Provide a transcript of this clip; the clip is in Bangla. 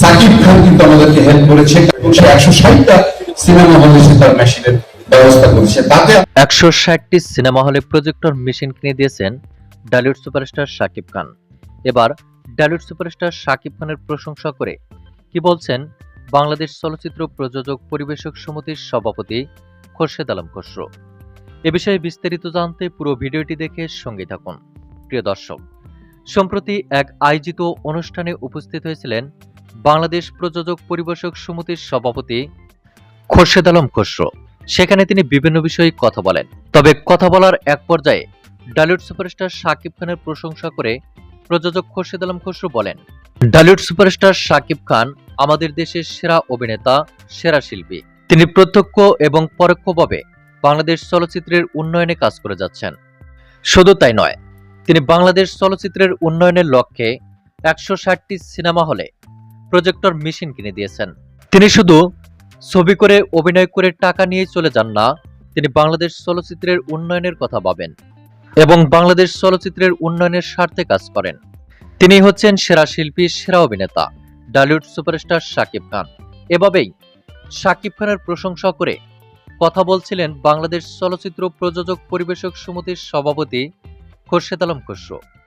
সাকিব খান কিন্তু আমাদেরকে হেল্প করেছে। একশো ষাটটা সিনেমা হলে সে তার মেশিনের ব্যবস্থা করেছে। তাতে একশো ষাটটি সিনেমা হলে প্রজেক্টর মেশিন কিনে দিয়েছেন ডালিউড সুপারস্টার শাকিব খান। এবার ডালিউড সুপারস্টার শাকিব খানের প্রশংসা করে কি বলছেন বাংলাদেশ চলচ্চিত্র প্রযোজক পরিবেশক সমিতির সভাপতি খোরশেদ আলম খসরু। এ বিষয়ে বিস্তারিত জানতে পুরো ভিডিওটি দেখে সঙ্গে থাকুন। প্রিয় দর্শক, সম্প্রতি এক আয়োজিত অনুষ্ঠানে উপস্থিত হয়েছিলেন বাংলাদেশ প্রযোজক পরিবেশক সমিতির সভাপতি খোরশেদ আলম খসরু। সেখানে তিনি বিভিন্ন বিষয়ে কথা বলেন। তবে কথা বলার এক পর্যায়ে ডালিউড সুপারস্টার শাকিব খানের প্রশংসা করে প্রযোজক খোরশেদ আলম খসরু বলেন, ডালিউড সুপারস্টার শাকিব খান আমাদের দেশের সেরা অভিনেতা, সেরা শিল্পী। তিনি প্রত্যক্ষ এবং পরোক্ষভাবে বাংলাদেশ চলচ্চিত্রের উন্নয়নে কাজ করে যাচ্ছেন। শুধু তাই নয়, তিনি বাংলাদেশ চলচ্চিত্রের উন্নয়নের লক্ষ্যে একশো সিনেমা হলে প্রজেক্টর মেশিন কিনে দিয়েছেন। তিনি শুধু ছবি করে, অভিনয় করে টাকা নিয়ে চলে যান না, তিনি বাংলাদেশ চলচ্চিত্রের উন্নয়নের কথা ভাবেন এবং বাংলাদেশ চলচ্চিত্রের উন্নয়নের স্বার্থে কাজ করেন। তিনি হচ্ছেন সেরা শিল্পী, সেরা অভিনেতা, ডালিউড সুপারস্টার শাকিব খান। এভাবেই শাকিব খানের প্রশংসা করে কথা বলছিলেন বাংলাদেশ চলচ্চিত্র প্রযোজক পরিবেশক সমিতির সভাপতি খোরশেদ আলম খসরু।